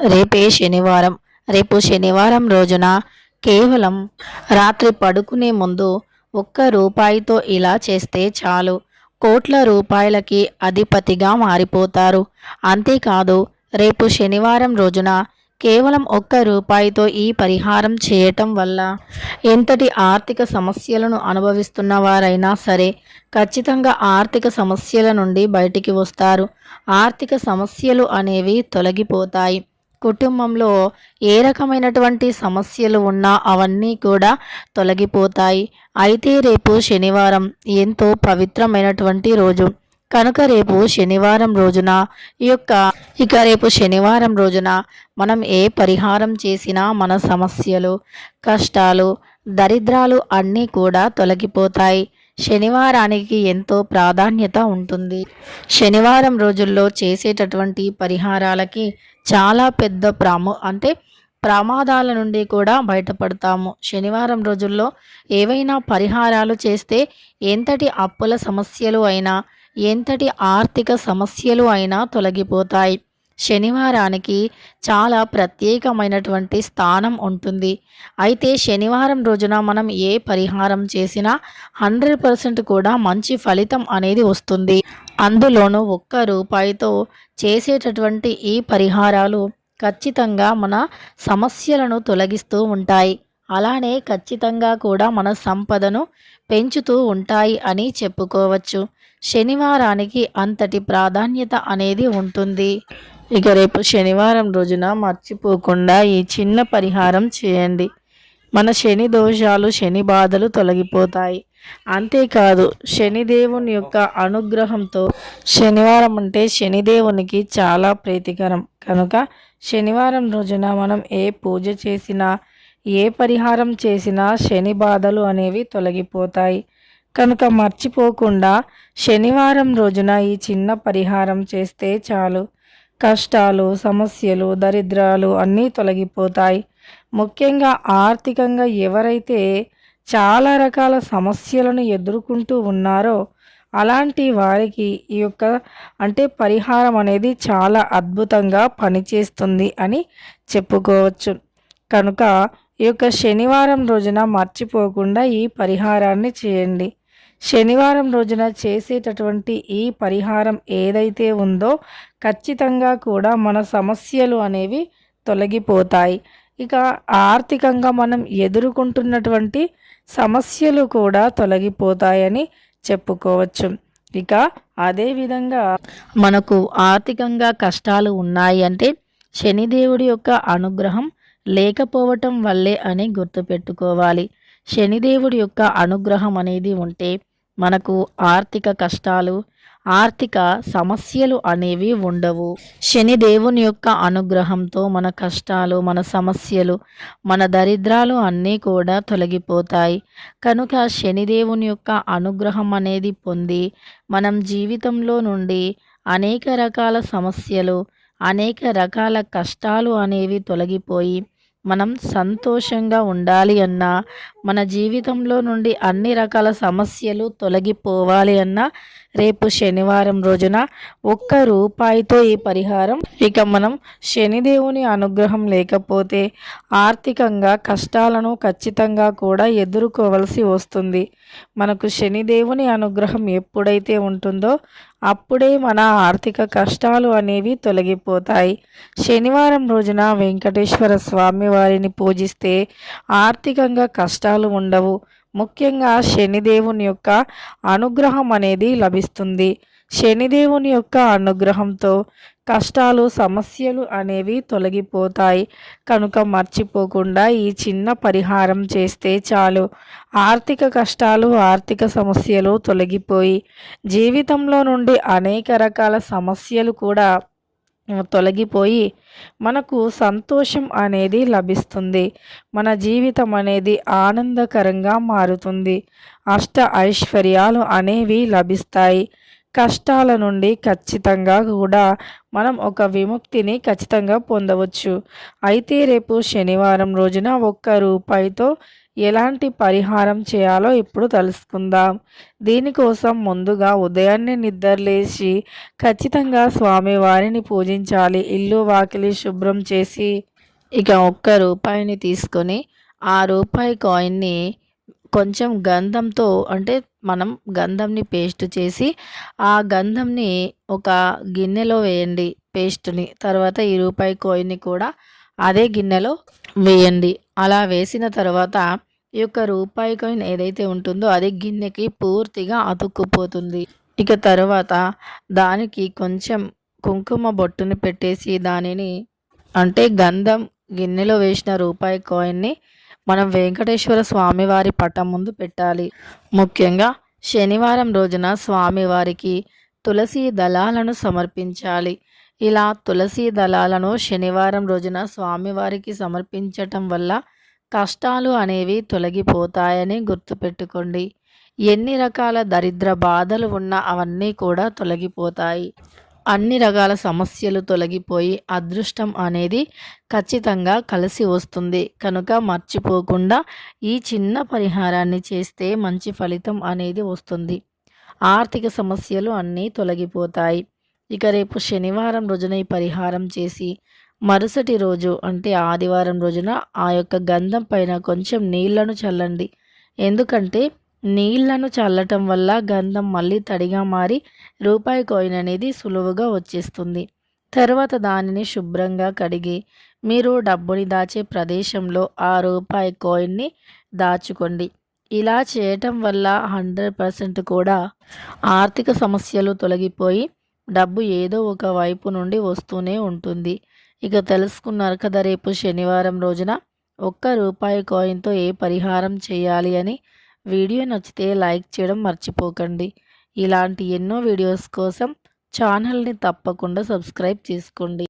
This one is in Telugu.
రేపే శనివారం. రేపు శనివారం రోజున కేవలం రాత్రి పడుకునే ముందు ఒక్క రూపాయితో ఇలా చేస్తే చాలు. కోట్ల రూపాయలకి అధిపతిగా మారిపోతారు. అంతేకాదు రేపు శనివారం రోజున కేవలం ఒక్క రూపాయితో ఈ పరిహారం చేయటం వల్ల ఎంతటి ఆర్థిక సమస్యలను అనుభవిస్తున్న వారైనా సరే ఖచ్చితంగా ఆర్థిక సమస్యల నుండి బయటికి వస్తారు. ఆర్థిక సమస్యలు అనేవి తొలగిపోతాయి. కుటుంబంలో ఏ రకమైనటువంటి సమస్యలు ఉన్నా అవన్నీ కూడా తొలగిపోతాయి. అయితే రేపు శనివారం ఎంతో పవిత్రమైనటువంటి రోజు. కనుక రేపు శనివారం రోజున ఈ యొక్క ఇక రేపు శనివారం రోజున మనం ఏ పరిహారం చేసినా మన సమస్యలు కష్టాలు దరిద్రాలు అన్నీ కూడా తొలగిపోతాయి. శనివారానికి ఎంతో ప్రాధాన్యత ఉంటుంది. శనివారం రోజుల్లో చేసేటటువంటి పరిహారాలకి చాలా పెద్ద ప్రాము అంటే ప్రమాదాల నుండి కూడా బయటపడతాము. శనివారం రోజుల్లో ఏవైనా పరిహారాలు చేస్తే ఎంతటి అప్పుల సమస్యలు అయినా ఎంతటి ఆర్థిక సమస్యలు అయినా తొలగిపోతాయి. శనివారానికి చాలా ప్రత్యేకమైనటువంటి స్థానం ఉంటుంది. అయితే శనివారం రోజున మనం ఏ పరిహారం చేసినా హండ్రెడ్ పర్సెంట్ కూడా మంచి ఫలితం అనేది వస్తుంది. అందులోనూ ఒక్క రూపాయితో చేసేటటువంటి ఈ పరిహారాలు ఖచ్చితంగా మన సమస్యలను తొలగిస్తూ ఉంటాయి. అలానే ఖచ్చితంగా కూడా మన సంపదను పెంచుతూ ఉంటాయి అని చెప్పుకోవచ్చు. శనివారానికి అంతటి ప్రాధాన్యత అనేది ఉంటుంది. ఇక రేపు శనివారం రోజున మర్చిపోకుండా ఈ చిన్న పరిహారం చేయండి. మన శని దోషాలు శని బాధలు తొలగిపోతాయి. అంతేకాదు శనిదేవుని యొక్క అనుగ్రహంతో శనివారం అంటే శనిదేవునికి చాలా ప్రీతికరం. కనుక శనివారం రోజున మనం ఏ పూజ చేసినా ఏ పరిహారం చేసినా శని బాధలు అనేవి తొలగిపోతాయి. కనుక మర్చిపోకుండా శనివారం రోజున ఈ చిన్న పరిహారం చేస్తే చాలు. కష్టాలు సమస్యలు దరిద్రాలు అన్నీ తొలగిపోతాయి. ముఖ్యంగా ఆర్థికంగా ఎవరైతే చాలా రకాల సమస్యలను ఎదుర్కొంటూ ఉన్నారో అలాంటి వారికి ఈ యొక్క అంటే పరిహారం అనేది చాలా అద్భుతంగా పనిచేస్తుంది అని చెప్పుకోవచ్చు. కనుక ఈ యొక్క శనివారం రోజున మర్చిపోకుండా ఈ పరిహారాన్ని చేయండి. శనివారం రోజున చేసేటటువంటి ఈ పరిహారం ఏదైతే ఉందో ఖచ్చితంగా కూడా మన సమస్యలు అనేవి తొలగిపోతాయి. ఇక ఆర్థికంగా మనం ఎదుర్కొంటున్నటువంటి సమస్యలు కూడా తొలగిపోతాయని చెప్పుకోవచ్చు. ఇక అదేవిధంగా మనకు ఆర్థికంగా కష్టాలు ఉన్నాయి అంటే శనిదేవుడి యొక్క అనుగ్రహం లేకపోవటం వల్లే అని గుర్తుపెట్టుకోవాలి. శనిదేవుడి యొక్క అనుగ్రహం అనేది ఉంటే మనకు ఆర్థిక కష్టాలు ఆర్థిక సమస్యలు అనేవి ఉండవు. శనిదేవుని యొక్క అనుగ్రహంతో మన కష్టాలు మన సమస్యలు మన దరిద్రాలు అన్నీ కూడా తొలగిపోతాయి. కనుక శనిదేవుని యొక్క అనుగ్రహం అనేది పొంది మనం జీవితంలో నుండి అనేక రకాల సమస్యలు అనేక రకాల కష్టాలు అనేవి తొలగిపోయి మనం సంతోషంగా ఉండాలి అన్నా మన జీవితంలో నుండి అన్ని రకాల సమస్యలు తొలగిపోవాలి అన్నా రేపు శనివారం రోజున ఒక్క రూపాయితో ఈ పరిహారం. ఇక మనం శనిదేవుని అనుగ్రహం లేకపోతే ఆర్థికంగా కష్టాలను ఖచ్చితంగా కూడా ఎదుర్కోవలసి వస్తుంది. మనకు శనిదేవుని అనుగ్రహం ఎప్పుడైతే ఉంటుందో అప్పుడే మన ఆర్థిక కష్టాలు అనేవి తొలగిపోతాయి. శనివారం రోజున వెంకటేశ్వర స్వామి వారిని పూజిస్తే ఆర్థికంగా కష్టాలు ఉండవు. ముఖ్యంగా శనిదేవుని యొక్క అనుగ్రహం అనేది లభిస్తుంది. శనిదేవుని యొక్క అనుగ్రహంతో కష్టాలు సమస్యలు అనేవి తొలగిపోతాయి. కనుక మర్చిపోకుండా ఈ చిన్న పరిహారం చేస్తే చాలు. ఆర్థిక కష్టాలు ఆర్థిక సమస్యలు తొలగిపోయి జీవితంలో నుండి అనేక రకాల సమస్యలు కూడా తొలగిపోయి మనకు సంతోషం అనేది లభిస్తుంది. మన జీవితం అనేది ఆనందకరంగా మారుతుంది. అష్ట ఐశ్వర్యాలు అనేవి లభిస్తాయి. కష్టాల నుండి ఖచ్చితంగా కూడా మనం ఒక విముక్తిని ఖచ్చితంగా పొందవచ్చు. అయితే రేపు శనివారం రోజున ఒక్క రూపాయితో ఎలాంటి పరిహారం చేయాలో ఇప్పుడు తెలుసుకుందాం. దీనికోసం ముందుగా ఉదయాన్నే నిద్రలేచి ఖచ్చితంగా స్వామివారిని పూజించాలి. ఇల్లు వాకిలి శుభ్రం చేసి ఇక ఒక్క రూపాయిని తీసుకొని ఆ రూపాయి కాయిన్ని కొంచెం గంధంతో అంటే మనం గంధంని పేస్ట్ చేసి ఆ గంధంని ఒక గిన్నెలో వేయండి పేస్ట్ని. తర్వాత ఈ రూపాయి కాయిన్ని కూడా అదే గిన్నెలో వేయండి. అలా వేసిన తర్వాత ఈ యొక్క రూపాయి కాయిన్ ఏదైతే ఉంటుందో అది గిన్నెకి పూర్తిగా అతుక్కుపోతుంది. ఇక తర్వాత దానికి కొంచెం కుంకుమ బొట్టుని పెట్టేసి దానిని అంటే గంధం గిన్నెలో వేసిన రూపాయి కాయిన్ని మనం వెంకటేశ్వర స్వామివారి పటం ముందు పెట్టాలి. ముఖ్యంగా శనివారం రోజున స్వామివారికి తులసి దళాలను సమర్పించాలి. ఇలా తులసి దళాలను శనివారం రోజున స్వామివారికి సమర్పించటం వల్ల కష్టాలు అనేవి తొలగిపోతాయని గుర్తుపెట్టుకోండి. ఎన్ని రకాల దరిద్ర బాధలు ఉన్నా అవన్నీ కూడా తొలగిపోతాయి. అన్ని రకాల సమస్యలు తొలగిపోయి అదృష్టం అనేది ఖచ్చితంగా కలిసి వస్తుంది. కనుక మర్చిపోకుండా ఈ చిన్న పరిహారాన్ని చేస్తే మంచి ఫలితం అనేది వస్తుంది. ఆర్థిక సమస్యలు అన్నీ తొలగిపోతాయి. ఇక రేపు శనివారం రోజున ఈ పరిహారం చేసి మరుసటి రోజు అంటే ఆదివారం రోజున ఆ యొక్క గంధం పైన కొంచెం నీళ్ళను చల్లండి. ఎందుకంటే నీళ్ళను చల్లటం వల్ల గంధం మళ్ళీ తడిగా మారి రూపాయి కాయిన్ అనేది సులువుగా వచ్చేస్తుంది. తర్వాత దానిని శుభ్రంగా కడిగి మీరు డబ్బుని దాచే ప్రదేశంలో ఆ రూపాయి కాయిన్ని దాచుకోండి. ఇలా చేయటం వల్ల హండ్రెడ్ పర్సెంట్ కూడా ఆర్థిక సమస్యలు తొలగిపోయి డబ్బు ఏదో ఒక వైపు నుండి వస్తూనే ఉంటుంది. ఇక తెలుసుకున్నారు కదా రేపు శనివారం రోజున ఒక్క రూపాయి కాయిన్తో ఏ పరిహారం చేయాలి అని. వీడియో నచ్చితే లైక్ చేయడం మర్చిపోకండి. ఇలాంటి ఎన్నో వీడియోస్ కోసం ఛానల్ని తప్పకుండా సబ్స్క్రైబ్ చేసుకోండి.